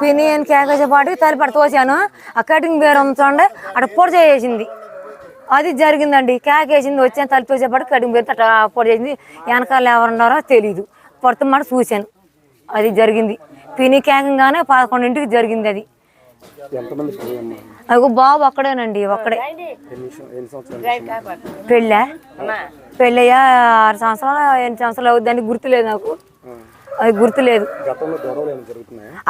పిని అని కేకేసేపాటికి తలిపడి తోసాను ఆ cutting bear చూడండి. అక్కడ పొడి చేసింది అది జరిగిందండి. కేకేసింది వచ్చాను తలిపేసేపాటికి కటింగ్ బేర్ అట్లా పొడి చేసింది. వెనకాల ఎవరున్నారో తెలియదు పడుతున్నమాట చూశాను. అది జరిగింది. పిని కేకంగానే పదకొండింటికి జరిగింది అది. అది బాబు ఒక్కడేనండి ఒక్కడే. పెళ్ళా? పెళ్ళయ్యా ఆరు సంవత్సరాలు ఎన్ని సంవత్సరాలు అవుద్దని గుర్తులేదు నాకు. అది గుర్తులేదు.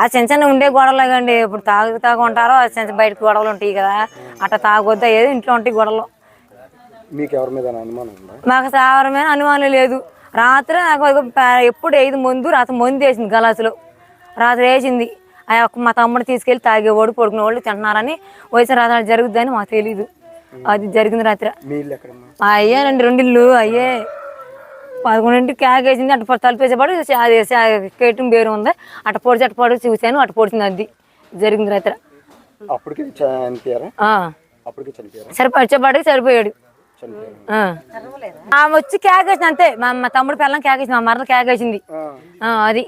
ఆ చిన్న చిన్న ఉండే గొడవలు కండి ఇప్పుడు తాగు తాగు ఉంటారో ఆ చిన్న బయటకు గొడవలు ఉంటాయి కదా. అట్లా తాగొద్దా ఏదో ఇంట్లో ఉంటాయి గొడవలు. మీకు ఎవరి మీద అనుమానం లేదు. రాత్రి నాకు ఎప్పుడు ఐదు ముందు రాత్రి మందు వేసింది గలాసులో. రాత్రి వేసింది ఆ యొక్క మా తమ్ముడు తీసుకెళ్ళి తాగేవాడు పడుకునేవాళ్ళు తింటున్నారని వయసు రాత్రి జరుగుద్దని మాకు తెలీదు. అది జరిగింది రాత్రి. అయ్యానండి రెండు ఇల్లు అయ్యే. పదకొండింటికి క్యాక్ వేసింది అటు పొడి తలిపేసేపాడు అది కేటం బేరు ఉంది. అటు పొడిచి అటు పొడి చూశాను అటు పొడిచింది అది జరిగింది రాత్రి. అప్పటికి చనిపోయారా? ఆ. అప్పటికి చనిపోయారా? సరే వచ్చేపాటికి సరిపోయాడు. ఆమె వచ్చి క్యాక్ వేసింది అంతే. మా తమ్ముడు పిల్లం క్యాక్ వేసింది మా మరద క్యాక్ వేసింది. అది.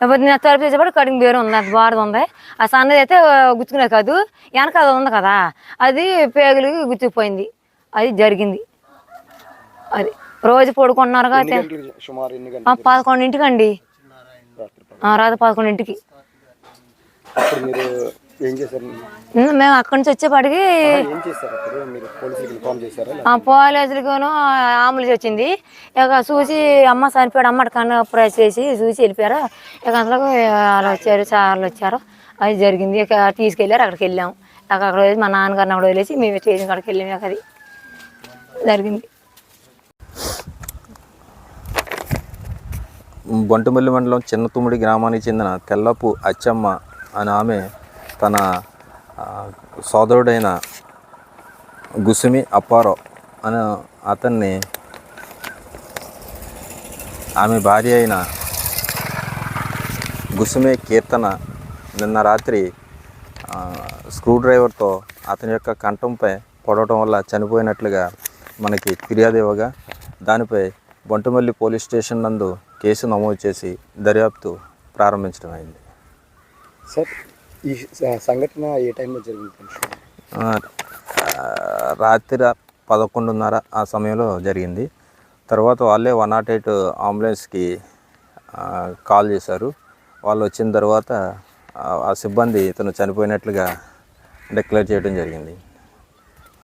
ఇప్పుడు నేను తలుపు కడిగి బేరు ఉంది అది బాడది ఉంది. ఆ సన్నది అయితే గుచ్చుకునే కాదు. వెనక అది ఉంది కదా అది పేగులకి గుచ్చుకుపోయింది. అది జరిగింది. అది రోజు పడుకుంటున్నారుగా గంటలు పదకొండింటికి అండి రాత్రి పదకొండింటికి. మేము అక్కడి నుంచి వచ్చేపాటికి పోలీసులకును ఆంబులెన్స్ వచ్చింది. ఇక చూసి అమ్మ చనిపోయాడు. అమ్మ కన్ను ప్రెస్ చేసి చూసి వెళ్ళిపోయారు. ఇక అందులో వాళ్ళు వచ్చారు. సార్లు వచ్చారు. అది జరిగింది. ఇక తీసుకెళ్ళారు. అక్కడికి వెళ్ళాము ఇక అక్కడ మా నాన్నగారిని అక్కడ వదిలేసి మేము స్టేషన్ కాడికి వెళ్ళాము అది జరిగింది. బొంటుమల్లి మండలం చిన్న తుమ్మిడి గ్రామానికి చెందిన తెల్లపు అచ్చమ్మ అని ఆమె తన సోదరుడైన గుసుమి అప్పారావు అని అతన్ని ఆమె భార్య అయిన గుసుమి కీర్తన నిన్న రాత్రి స్క్రూ డ్రైవర్తో అతని యొక్క కంఠంపై పొడవటం వల్ల చనిపోయినట్లుగా మనకి ఫిర్యాదు ఇవ్వగా దానిపై బొంటుమల్లి పోలీస్ స్టేషన్ నందు కేసు నమోదు చేసి దర్యాప్తు ప్రారంభించడం అయింది. సార్ ఈ సంఘటన ఏ టైంలో జరిగింది రాత్రి పదకొండున్నర ఆ సమయంలో జరిగింది. తర్వాత వాళ్ళే వన్ నాట్ ఎయిట్ అంబులెన్స్కి కాల్ చేశారు. వాళ్ళు వచ్చిన తర్వాత ఆ, ఆ సిబ్బంది ఇతను చనిపోయినట్లుగా డిక్లేర్ చేయడం జరిగింది.